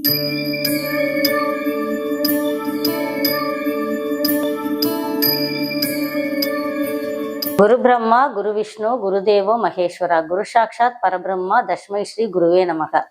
குரு பிரம்மா குரு விஷ்ணு குருதேவோ மகேஸ்வரா. குரு சாட்சாத் பரபிரம்மா தஷ்மை ஸ்ரீ குருவே நமக.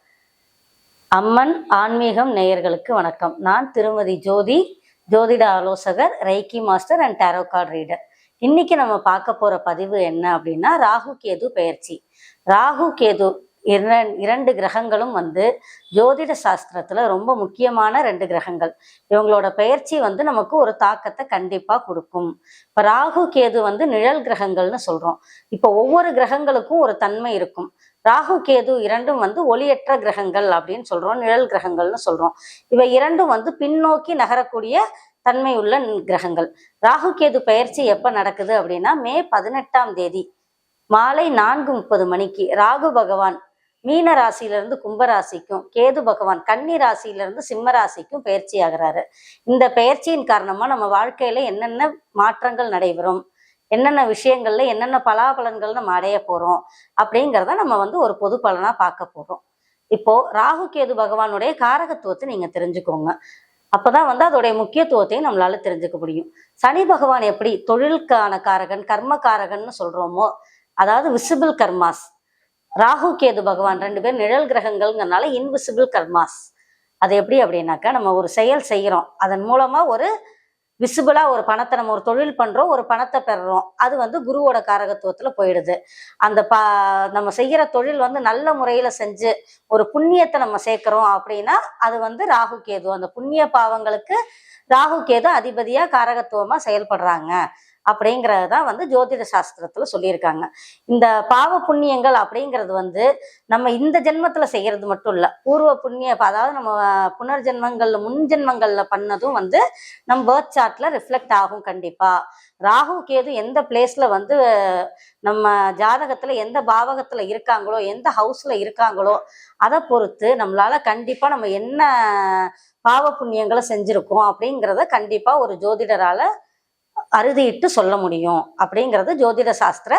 அம்மன் ஆன்மீகம் நேயர்களுக்கு வணக்கம். நான் திருமதி ஜோதி ஜோதிட ஆலோசகர் reiki master and tarot card reader இன்னைக்கு நம்ம பார்க்க போற பதிவு என்ன அப்படின்னா ராகு கேது பெயர்ச்சி. ராகு கேது இரண்டு கிரகங்களும் வந்து ஜோதிட சாஸ்திரத்துல ரொம்ப முக்கியமான ரெண்டு கிரகங்கள். இவங்களோட பயிற்சி வந்து நமக்கு ஒரு தாக்கத்தை கண்டிப்பா கொடுக்கும். இப்ப ராகு கேது வந்து நிழல் கிரகங்கள்னு சொல்றோம். இப்போ ஒவ்வொரு கிரகங்களுக்கும் ஒரு தன்மை இருக்கும். ராகு கேது இரண்டும் வந்து ஒளியற்ற கிரகங்கள் அப்படின்னு சொல்றோம். நிழல் கிரகங்கள்னு சொல்றோம். இவை இரண்டும் வந்து பின்னோக்கி நகரக்கூடிய தன்மை உள்ள கிரகங்கள். ராகு கேது பயிற்சி எப்ப நடக்குது அப்படின்னா மே பதினெட்டாம் தேதி மாலை நான்கு முப்பது மணிக்கு. ராகு பகவான் மீன ராசியிலிருந்து கும்பராசிக்கும் கேது பகவான் கன்னி ராசியிலிருந்து சிம்ம ராசிக்கும் பயிற்சி ஆகிறாரு. இந்த பயிற்சியின் காரணமா நம்ம வாழ்க்கையில என்னென்ன மாற்றங்கள் நடைபெறும்? என்னென்ன விஷயங்கள்ல என்னென்ன பலாபலன்கள் நம்ம அடைய போறோம்? அப்படிங்கிறத நம்ம வந்து ஒரு பொது பலனா பார்க்க போறோம். இப்போ ராகு கேது பகவானுடைய காரகத்துவத்தை நீங்க தெரிஞ்சுக்கோங்க. அப்பதான் வந்து அதோடைய முக்கியத்துவத்தையும் நம்மளால தெரிஞ்சுக்க முடியும். சனி பகவான் எப்படி தொழிலுக்கான காரகன் கர்ம காரகன்னு சொல்றோமோ அதாவது விசிபிள் கர்மாஸ் ராகு கேது பகவான் ரெண்டு பேர் நிழல் கிரகங்கள்ங்கிறனால இன்விசிபிள் கர்மாஸ் அது எப்படி அப்படின்னாக்கா நம்ம ஒரு செயல் செய்கிறோம் அதன் மூலமாக ஒரு விசிபிளாக ஒரு பணத்தை நம்ம ஒரு தொழில் பண்ணுறோம் ஒரு பணத்தை பெறுறோம். அது வந்து குருவோட காரகத்துவத்தில் போயிடுது. அந்த பா நம்ம செய்கிற தொழில் வந்து நல்ல முறையில் செஞ்சு ஒரு புண்ணியத்தை நம்ம சேர்க்குறோம் அப்படின்னா அது வந்து ராகு கேது. அந்த புண்ணிய பாவங்களுக்கு ராகு கேது அதிபதியாக காரகத்துவமாக செயல்படுறாங்க. அப்படிங்கிறது தான் வந்து ஜோதிட சாஸ்திரத்தில் சொல்லியிருக்காங்க. இந்த பாவ புண்ணியங்கள் அப்படிங்கிறது வந்து நம்ம இந்த ஜென்மத்தில் செய்கிறது மட்டும் இல்லை பூர்வ புண்ணிய அதாவது நம்ம புனர்ஜென்மங்களில் முன் ஜென்மங்களில் பண்ணதும் வந்து நம்ம பேர்த் சார்ட்டில் ரிஃப்ளெக்ட் ஆகும் கண்டிப்பாக ராகு கேது எந்த பிளேஸில் வந்து நம்ம ஜாதகத்தில் எந்த பாவகத்தில் இருக்காங்களோ எந்த ஹவுஸில் இருக்காங்களோ அதை பொறுத்து நம்மளால் கண்டிப்பாக நம்ம என்ன பாவ புண்ணியங்களை செஞ்சுருக்கோம் அப்படிங்கிறத கண்டிப்பாக ஒரு ஜோதிடரால் அறுதியிட்டு சொல்ல முடியும் அப்படிங்கிறது ஜோதிட சாஸ்திர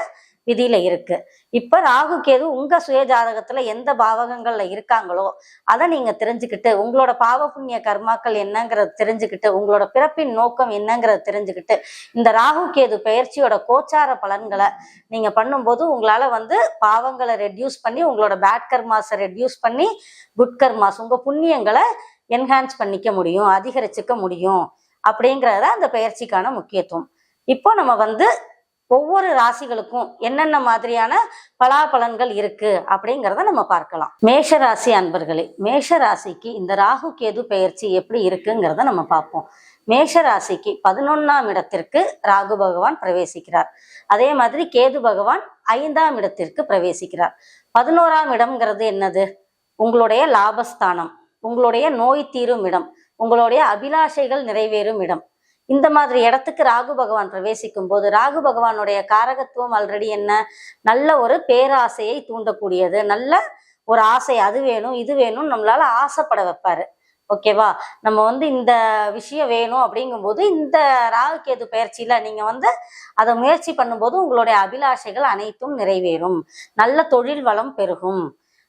விதியில இருக்கு. இப்ப ராகு கேது உங்க சுய ஜாதகத்துல எந்த பாவகங்கள்ல இருக்காங்களோ அதை நீங்க தெரிஞ்சுக்கிட்டு உங்களோட பாவ புண்ணிய கர்மாக்கள் என்னங்கிறத தெரிஞ்சுக்கிட்டு உங்களோட பிறப்பின் நோக்கம் என்னங்கிறத தெரிஞ்சுக்கிட்டு இந்த ராகு கேது பயிற்சியோட கோச்சார பலன்களை நீங்க பண்ணும்போது உங்களால வந்து பாவங்களை ரெடியூஸ் பண்ணி உங்களோட பேட் கர்மாஸை ரெடியூஸ் பண்ணி குட் கர்மாஸ் உங்க புண்ணியங்களை என்ஹான்ஸ் பண்ணிக்க முடியும் அதிகரிச்சுக்க முடியும். அப்படிங்கிறத அந்த பெயர்ச்சிக்கான முக்கியத்துவம். இப்போ நம்ம வந்து ஒவ்வொரு ராசிகளுக்கும் என்னென்ன மாதிரியான பலாபலன்கள் இருக்கு அப்படிங்கிறத நம்ம பார்க்கலாம். மேஷ ராசி அன்பர்களே மேஷ ராசிக்கு இந்த ராகு கேது பெயர்ச்சி எப்படி இருக்குங்கிறத நம்ம பார்ப்போம். மேஷ ராசிக்கு பதினொன்னாம் இடத்திற்கு ராகு பகவான் பிரவேசிக்கிறார். அதே மாதிரி கேது பகவான் ஐந்தாம் இடத்திற்கு பிரவேசிக்கிறார். பதினோராம் இடம்ங்கிறது என்னது? உங்களுடைய லாபஸ்தானம் உங்களுடைய நோய் தீரும் இடம் உங்களுடைய அபிலாஷைகள் நிறைவேறும் இடம். இந்த மாதிரி இடத்துக்கு ராகு பகவான் பிரவேசிக்கும் போது ராகு பகவானுடைய காரகத்துவம் ஆல்ரெடி என்ன? நல்ல ஒரு பேராசையை தூண்டக்கூடியது. நல்ல ஒரு ஆசை அது வேணும் இது வேணும் நம்மளால ஆசைப்பட வைப்பாரு. ஓகேவா நம்ம வந்து இந்த விஷயம் வேணும் அப்படிங்கும்போது இந்த ராகு கேது பயிற்சியில நீங்க வந்து அதை முயற்சி பண்ணும்போது உங்களுடைய அபிலாஷைகள் அனைத்தும் நிறைவேறும். நல்ல தொழில் வளம் பெருகும்.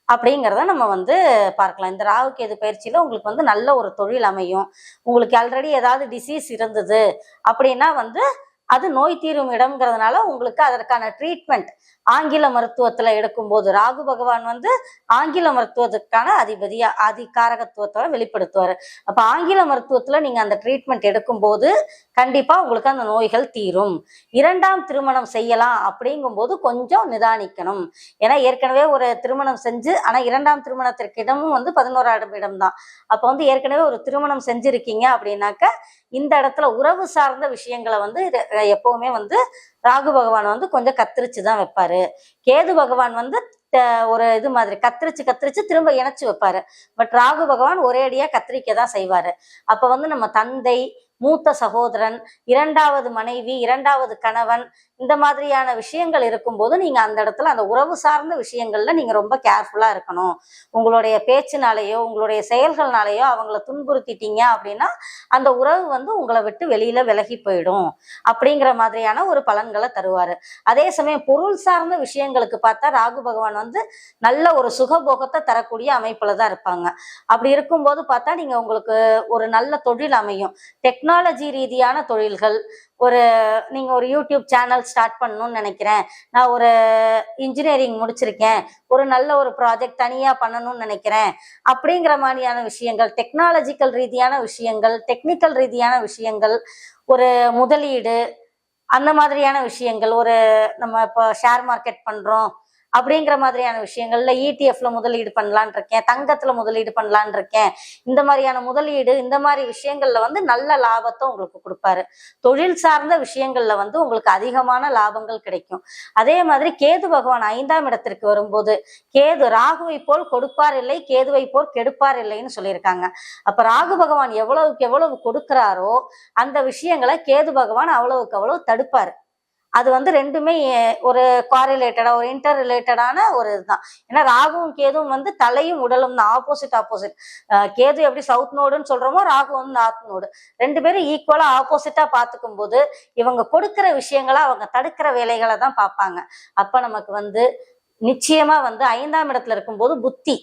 அப்படிங்கிறத நம்ம வந்து பார்க்கலாம். இந்த ராகு கேது பயிற்சியில உங்களுக்கு வந்து நல்ல ஒரு தொழில் அமையும். உங்களுக்கு ஆல்ரெடி ஏதாவது டிசீஸ் இருந்தது அப்படின்னா வந்து அது நோய் தீரும் இடம்ங்கிறதுனால உங்களுக்கு அதற்கான ட்ரீட்மெண்ட் ஆங்கில மருத்துவத்துல எடுக்கும்போது ராகு பகவான் வந்து ஆங்கில மருத்துவத்துக்கான அதிபதியா அதிகாரகத்துவத்தோட வெளிப்படுத்துவார். அப்ப ஆங்கில மருத்துவத்துல நீங்க அந்த ட்ரீட்மெண்ட் எடுக்கும்போது கண்டிப்பா உங்களுக்கு அந்த நோய்கள் தீரும். இரண்டாம் திருமணம் செய்யலாம் அப்படிங்கும்போது கொஞ்சம் நிதானிக்கணும். ஏன்னா ஏற்கனவே ஒரு திருமணம் செஞ்சு ஆனா இரண்டாம் திருமணத்திற்கு இடமும் வந்து பதினோராயிரம் இடம் தான் அப்போ வந்து ஏற்கனவே ஒரு திருமணம் செஞ்சிருக்கீங்க அப்படின்னாக்க இந்த இடத்துல உறவு சார்ந்த விஷயங்களை வந்து எப்பவுமே வந்து ராகு பகவான் வந்து கொஞ்சம் கத்திரிச்சு தான் வைப்பாரு. கேது பகவான் வந்து ஒரு இது மாதிரி கத்திரிச்சு கத்திரிச்சு திரும்ப இணைச்சு வைப்பாரு. பட் ராகு பகவான் ஒரே அடியா கத்திரிக்க தான் செய்வாரு. அப்ப வந்து நம்ம தந்தை மூத்த சகோதரன் இரண்டாவது மனைவி இரண்டாவது கணவன் இந்த மாதிரியான விஷயங்கள் இருக்கும்போது நீங்க அந்த இடத்துல அந்த உறவு சார்ந்த விஷயங்கள்ல நீங்க ரொம்ப கேர்ஃபுல்லா இருக்கணும். உங்களுடைய பேச்சுனாலேயோ உங்களுடைய செயல்கள்னாலேயோ அவங்கள துன்புறுத்திட்டீங்க அப்படின்னா அந்த உறவு வந்து உங்களை விட்டு வெளியில விலகி போயிடும். அப்படிங்கிற மாதிரியான ஒரு பலன்களை தருவாரு. அதே சமயம் பொருள் சார்ந்த விஷயங்களுக்கு பார்த்தா ராகு பகவான் வந்து நல்ல ஒரு சுகபோகத்தை தரக்கூடிய அமைப்புல தான் இருப்பாங்க. அப்படி இருக்கும்போது பார்த்தா நீங்க உங்களுக்கு ஒரு நல்ல தொழில் அமையும். டெக்னாலஜி ரீதியான தொழில்கள் ஒரு நீங்கள் ஒரு யூடியூப் சேனல் ஸ்டார்ட் பண்ணணும்னு நினைக்கிறேன். நான் ஒரு இன்ஜினியரிங் முடிச்சிருக்கேன். ஒரு நல்ல ஒரு ப்ராஜெக்ட் தனியாக பண்ணணும்னு நினைக்கிறேன். அப்படிங்கிற மாதிரியான விஷயங்கள் டெக்னாலஜிக்கல் ரீதியான விஷயங்கள் டெக்னிக்கல் ரீதியான விஷயங்கள் ஒரு முதலீடு அந்த மாதிரியான விஷயங்கள் ஒரு நம்ம இப்போ ஷேர் மார்க்கெட் பண்ணுறோம் அப்படிங்கிற மாதிரியான விஷயங்கள்ல இடிஎஃப்ல முதலீடு பண்ணலான் இருக்கேன் தங்கத்துல முதலீடு பண்ணலான் இருக்கேன். இந்த மாதிரியான முதலீடு இந்த மாதிரி விஷயங்கள்ல வந்து நல்ல லாபத்தை உங்களுக்கு கொடுப்பாரு. தொழில் சார்ந்த விஷயங்கள்ல வந்து உங்களுக்கு அதிகமான லாபங்கள் கிடைக்கும். அதே மாதிரி கேது பகவான் ஐந்தாம் இடத்திற்கு வரும்போது கேது ராகுவை போல் கொடுப்பார் இல்லை கேதுவை போல் கெடுப்பார் இல்லைன்னு சொல்லியிருக்காங்க. அப்ப ராகு பகவான் எவ்வளவுக்கு எவ்வளவு கொடுக்கிறாரோ அந்த விஷயங்களை கேது பகவான் அவ்வளவுக்கு அவ்வளவு தடுப்பாரு. அது வந்து ரெண்டுமே ஒரு குவாரிலேட்டடா ஒரு இன்டர் ரிலேட்டடான ஒரு இதுதான். ஏன்னா ராகுவும் கேதுவும் வந்து தலையும் உடலும் தான் ஆப்போசிட் ஆப்போசிட் கேது எப்படி சவுத் நோடுன்னு சொல்றோமோ ராகு வந்து நார்த் நோடு ரெண்டு பேரும் ஈக்குவலா ஆப்போசிட்டா பார்த்துக்கும் போது இவங்க கொடுக்கிற விஷயங்களை அவங்க தடுக்கிற வேலைகளை தான் பார்ப்பாங்க. அப்ப நமக்கு வந்து நிச்சயமா வந்து ஐந்தாம் இடத்துல இருக்கும்போது புத்தி.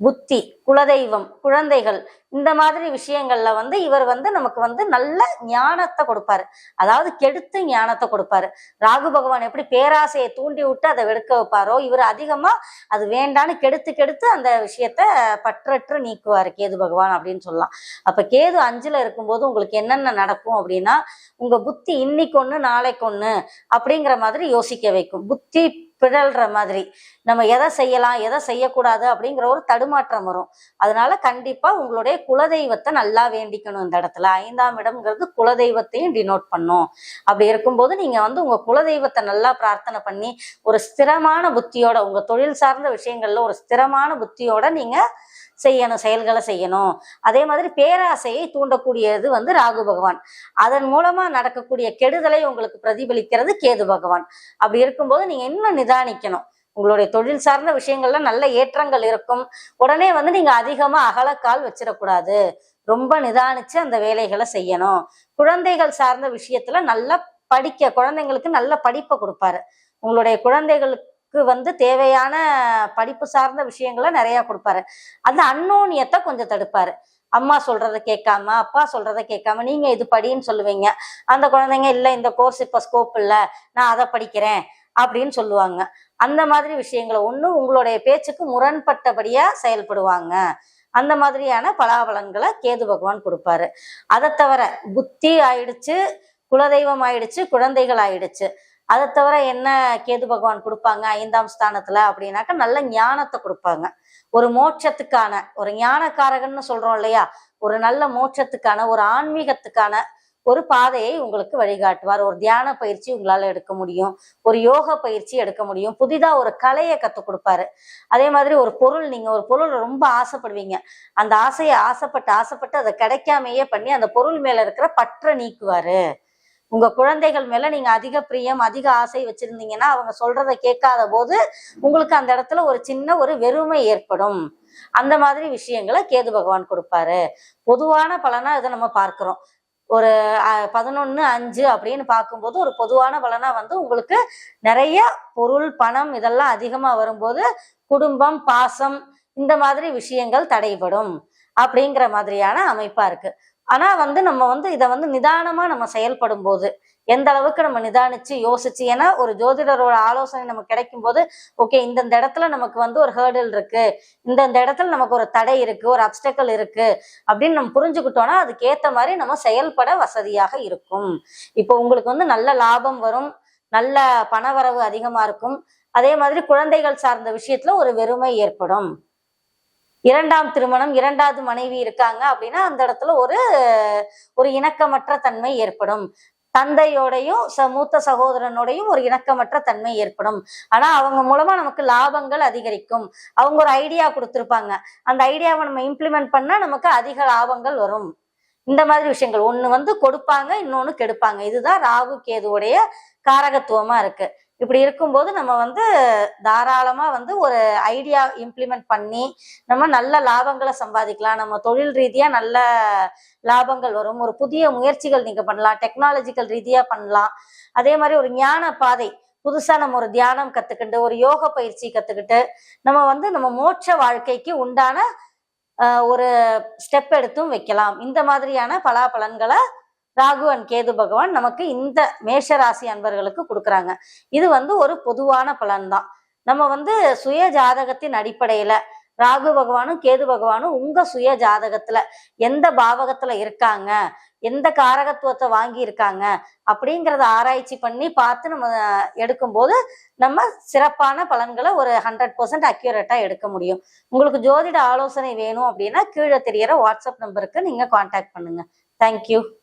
புத்தி குலதெய்வம் குழந்தைகள் இந்த மாதிரி விஷயங்கள்ல வந்து இவர் வந்து நமக்கு வந்து நல்ல ஞானத்தை கொடுப்பாரு. அதாவது கெடுத்து ஞானத்தை கொடுப்பாரு. ராகு பகவான் எப்படி பேராசையை தூண்டி விட்டு அதை வெடுக்க வைப்பாரோ இவர் அதிகமா அது வேண்டான்னு கெடுத்து கெடுத்து அந்த விஷயத்த பற்றற்று நீக்குவாரு கேது பகவான் அப்படின்னு சொல்லலாம். அப்ப கேது அஞ்சுல இருக்கும்போது உங்களுக்கு என்னென்ன நடக்கும் அப்படின்னா உங்க புத்தி இன்னைக்கு ஒண்ணு நாளைக்கு ஒண்ணு அப்படிங்கிற மாதிரி யோசிக்க வைக்கும். புத்தி பிழல்ற மாதிரி. நம்ம எதை செய்யலாம் எதை செய்யக்கூடாது அப்படிங்கிற ஒரு தடுமாற்றம் வரும். அதனால கண்டிப்பா உங்களுடைய குலதெய்வத்தை நல்லா வேண்டிக்கணும் இந்த இடத்துல. ஐந்தாம் இடம்ங்கிறது குலதெய்வத்தையும் டினோட் பண்ணும். அப்படி இருக்கும்போது நீங்க வந்து உங்க குலதெய்வத்தை நல்லா பிரார்த்தனை பண்ணி ஒரு ஸ்திரமான புத்தியோட உங்க தொழில் சார்ந்த விஷயங்கள்ல ஒரு ஸ்திரமான புத்தியோட நீங்க செய்யணும் செயல்களை செய்யணும். அதே மாதிரி பேராசையை தூண்டக்கூடியது வந்து ராகு பகவான். அதன் மூலமா நடக்கக்கூடிய கெடுதலை உங்களுக்கு பிரதிபலிக்கிறது கேது பகவான். அப்படி இருக்கும்போது நீங்க இன்னும் நிதானிக்கணும். உங்களுடைய தொழில் சார்ந்த விஷயங்கள்ல நல்ல ஏற்றங்கள் இருக்கும். உடனே வந்து நீங்க அதிகமா அகலக்கால் வச்சிடக்கூடாது. ரொம்ப நிதானிச்சு அந்த வேலைகளை செய்யணும். குழந்தைகள் சார்ந்த விஷயத்துல நல்லா படிக்க குழந்தைங்களுக்கு நல்ல படிப்பை கொடுப்பாரு. உங்களுடைய குழந்தைகளுக்கு வந்து தேவையான படிப்பு சார்ந்த விஷயங்களை நிறையா கொடுப்பாரு. அந்த அன்னோனியத்தை கொஞ்சம் தடுப்பாரு. அம்மா சொல்றதை கேட்காம அப்பா சொல்றதை கேட்காம நீங்க இது படின்னு சொல்லுவீங்க. அந்த குழந்தைங்க இல்லை இந்த கோர்ஸ் இப்போ ஸ்கோப் இல்லை. நான் அதை படிக்கிறேன். அப்படின்னு சொல்லுவாங்க. அந்த மாதிரி விஷயங்களை ஒன்று உங்களுடைய பேச்சுக்கு முரண்பட்டபடியா செயல்படுவாங்க. அந்த மாதிரியான பலாபலன்களை கேது பகவான் கொடுப்பாரு. அதை தவிர புத்தி ஆயிடுச்சு குலதெய்வம் ஆயிடுச்சு குழந்தைகள் ஆயிடுச்சு. அதை தவிர என்ன கேது பகவான் கொடுப்பாங்க? ஐந்தாம் ஸ்தானத்துல அப்படின்னாக்கா நல்ல ஞானத்தை கொடுப்பாங்க. ஒரு மோட்சத்துக்கான ஒரு ஞானக்காரகன்னு சொல்றோம் இல்லையா? ஒரு நல்ல மோட்சத்துக்கான ஒரு ஆன்மீகத்துக்கான ஒரு பாதையை உங்களுக்கு வழிகாட்டுவார். ஒரு தியான பயிற்சி உங்களால எடுக்க முடியும். ஒரு யோக பயிற்சி எடுக்க முடியும். புதிதா ஒரு கலையை கத்துக் கொடுப்பாரு. அதே மாதிரி ஒரு பொருள் நீங்க ஒரு பொருள் ரொம்ப ஆசைப்படுவீங்க. அந்த ஆசையை ஆசைப்பட்டு ஆசைப்பட்டு அதை கிடைக்காமையே பண்ணி அந்த பொருள் மேல இருக்கிற பற்றை நீக்குவாரு. உங்க குழந்தைகள் மேல நீங்க அதிக பிரியம் அதிக ஆசை வச்சிருந்தீங்கன்னா அவங்க சொல்றதை கேட்காத போது உங்களுக்கு அந்த இடத்துல ஒரு சின்ன ஒரு வெறுமை ஏற்படும். அந்த மாதிரி விஷயங்களை கேது பகவான் கொடுப்பாரு. பொதுவான பலனா இதை நம்ம பார்க்கிறோம். ஒரு பதினொன்னு அஞ்சு அப்படின்னு பார்க்கும்போது ஒரு பொதுவான பலனா வந்து உங்களுக்கு நிறைய பொருள் பணம் இதெல்லாம் அதிகமா வரும்போது குடும்பம் பாசம் இந்த மாதிரி விஷயங்கள் தடைபடும் அப்படிங்கிற மாதிரியான அமைப்பா இருக்கு. ஆனா வந்து நம்ம வந்து இதை வந்து நிதானமா நம்ம செயல்படும் போது எந்த அளவுக்கு நம்ம நிதானிச்சு யோசிச்சு ஏன்னா ஒரு ஜோதிடரோட ஆலோசனை நமக்கு கிடைக்கும் போது ஓகே இந்தந்த இடத்துல நமக்கு வந்து ஒரு ஹேர்டில் இருக்கு இந்தந்த இடத்துல நமக்கு ஒரு தடை இருக்கு ஒரு அப்டக்கல் இருக்கு அப்படின்னு நம்ம புரிஞ்சுக்கிட்டோம்னா அதுக்கேற்ற மாதிரி நம்ம செயல்பட வசதியாக இருக்கும். இப்போ உங்களுக்கு வந்து நல்ல லாபம் வரும் நல்ல பணவரவு அதிகமா இருக்கும் அதே மாதிரி குழந்தைகள் சார்ந்த விஷயத்துல ஒரு வெறுமை ஏற்படும். இரண்டாம் திருமணம் இரண்டாவது மனைவி இருக்காங்க அப்படின்னா அந்த இடத்துல ஒரு ஒரு இணக்கமற்ற தன்மை ஏற்படும். தந்தையோடையும் ச மூத்த சகோதரனோடையும் ஒரு இணக்கமற்ற தன்மை ஏற்படும். ஆனா அவங்க மூலமா நமக்கு லாபங்கள் அதிகரிக்கும். அவங்க ஒரு ஐடியா கொடுத்துருப்பாங்க. அந்த ஐடியாவை நம்ம இம்ப்ளிமெண்ட் பண்ணா நமக்கு அதிக லாபங்கள் வரும். இந்த மாதிரி விஷயங்கள். ஒன்று வந்து கொடுப்பாங்க இன்னொன்னு கெடுப்பாங்க. இதுதான் ராகு கேதுவுடைய காரகத்துவமா இருக்கு. இப்படி இருக்கும்போது நம்ம வந்து தாராளமா வந்து ஒரு ஐடியா இம்ப்ளிமெண்ட் பண்ணி நம்ம நல்ல லாபங்களை சம்பாதிக்கலாம். நம்ம தொழில் ரீதியா நல்ல லாபங்கள் வரும். ஒரு புதிய முயற்சிகள் நீங்க பண்ணலாம். டெக்னாலஜிக்கல் ரீதியா பண்ணலாம். அதே மாதிரி ஒரு ஞான பாதை. புதுசா நம்ம ஒரு தியானம் கத்துக்கிட்டு ஒரு யோக பயிற்சி கத்துக்கிட்டு நம்ம வந்து நம்ம மோட்ச வாழ்க்கைக்கு உண்டான ஒரு ஸ்டெப் எடுத்தும் வைக்கலாம். இந்த மாதிரியான பலாபலன்களை ராகு அண்ட் கேது பகவான் நமக்கு இந்த மேஷ ராசி அன்பர்களுக்கு கொடுக்குறாங்க. இது வந்து ஒரு பொதுவான பலன் தான் நம்ம வந்து சுய ஜாதகத்தின் அடிப்படையில ராகு பகவானும் கேது பகவானும் உங்க சுய ஜாதகத்துல எந்த பாவகத்துல இருக்காங்க எந்த காரகத்துவத்தை வாங்கி இருக்காங்க அப்படிங்கிறத ஆராய்ச்சி பண்ணி பார்த்து நம்ம எடுக்கும்போது நம்ம சிறப்பான பலன்களை ஒரு ஹண்ட்ரட் பர்சன்ட் அக்யூரேட்டா எடுக்க முடியும். உங்களுக்கு ஜோதிட ஆலோசனை வேணும் அப்படின்னா கீழே தெரியற வாட்ஸ்அப் நம்பருக்கு நீங்க காண்டாக்ட் பண்ணுங்க. தேங்க்யூ